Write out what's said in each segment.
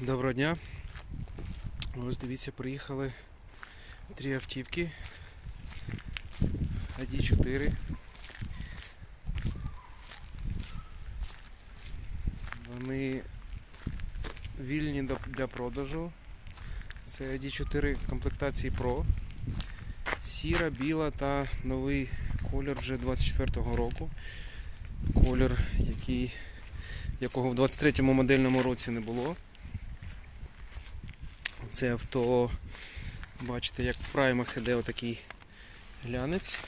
Доброго дня. Ось дивіться, приїхали три автівки. ID4. Вони вільні для продажу. Це ID4 комплектації Pro. Сіра, біла та новий колір вже 24-го року. Колір, який, якого в 23-му модельному році не було. Це авто, бачите, як в праймах іде отакий глянець.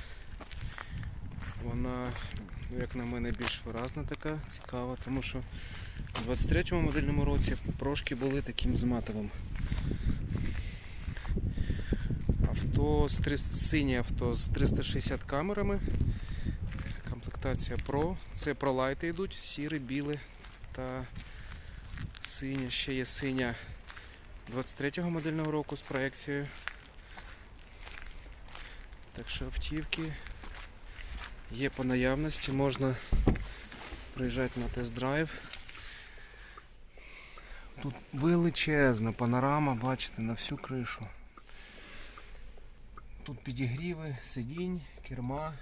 Вона, ну, як на мене, більш виразна така, цікава, тому що в 23-му модельному році прошки були таким з матовим. Авто з 300, синє авто з 360 камерами. Комплектація Pro. Це пролайти йдуть, сіре, біле та синя. Ще є синя 23-го модельного року з проекцією. Так що автівки є по наявності, можна приїжджати на тест-драйв. Тут величезна панорама, бачите, на всю кришу. Тут підігріви, сидінь, керма,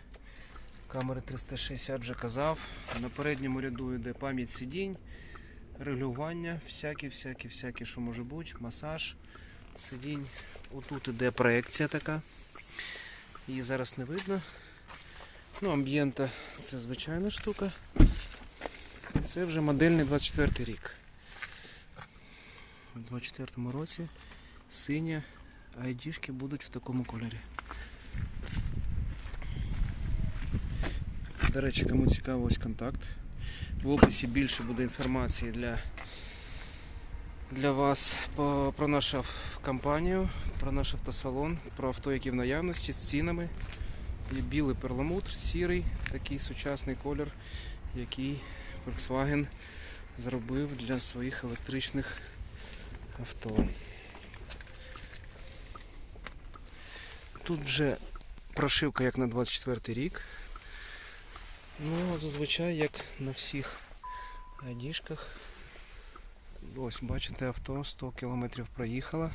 камери 360 вже казав. На передньому ряду йде пам'ять сидінь регулювання, всякі, всякі, всякі, що може бути, масаж, сидінь. Отут іде проекція така. Її зараз не видно. Ну, амбієнта це звичайна штука. Це вже модельний 24 рік. У 24 році синя айдішки будуть в такому кольорі. До речі, кому цікаво, ось контакт. В описі більше буде інформації для, для вас по, про нашу компанію, про наш автосалон, про авто, які в наявності з цінами. Є білий перламутр, сірий, такий сучасний колір, який Volkswagen зробив для своїх електричних авто. Тут вже прошивка як на 24 рік. Ну, зазвичай, як на всіх айдішках. Ось, бачите, авто 100 км проїхало.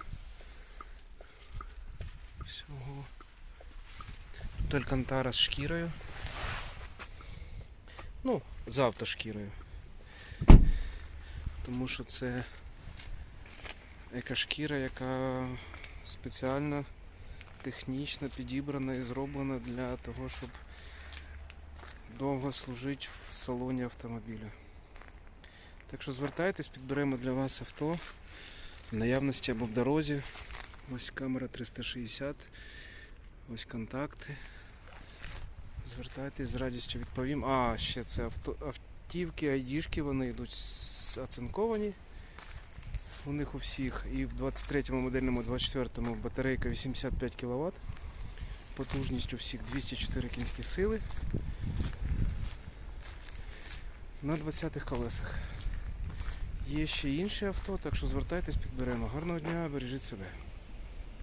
Всього. Тут алькантара з шкірою. Ну, з автошкірою. Тому що це екошкіра, яка спеціально технічно підібрана і зроблена для того, щоб довго служить в салоні автомобіля. Так що звертайтесь, підберемо для вас авто в наявності або в дорозі. Ось камера 360, ось контакти. Звертайтесь, з радістю відповім. А, ще це авто, автівки, айдішки, вони йдуть оцинковані. У них у всіх. І в 23-му модельному 24-му батарейка 85 кВт. Потужність у всіх 204 кінські сили на 20-х колесах. Є ще інші авто, так що звертайтесь, підберемо. Гарного дня, бережіть себе.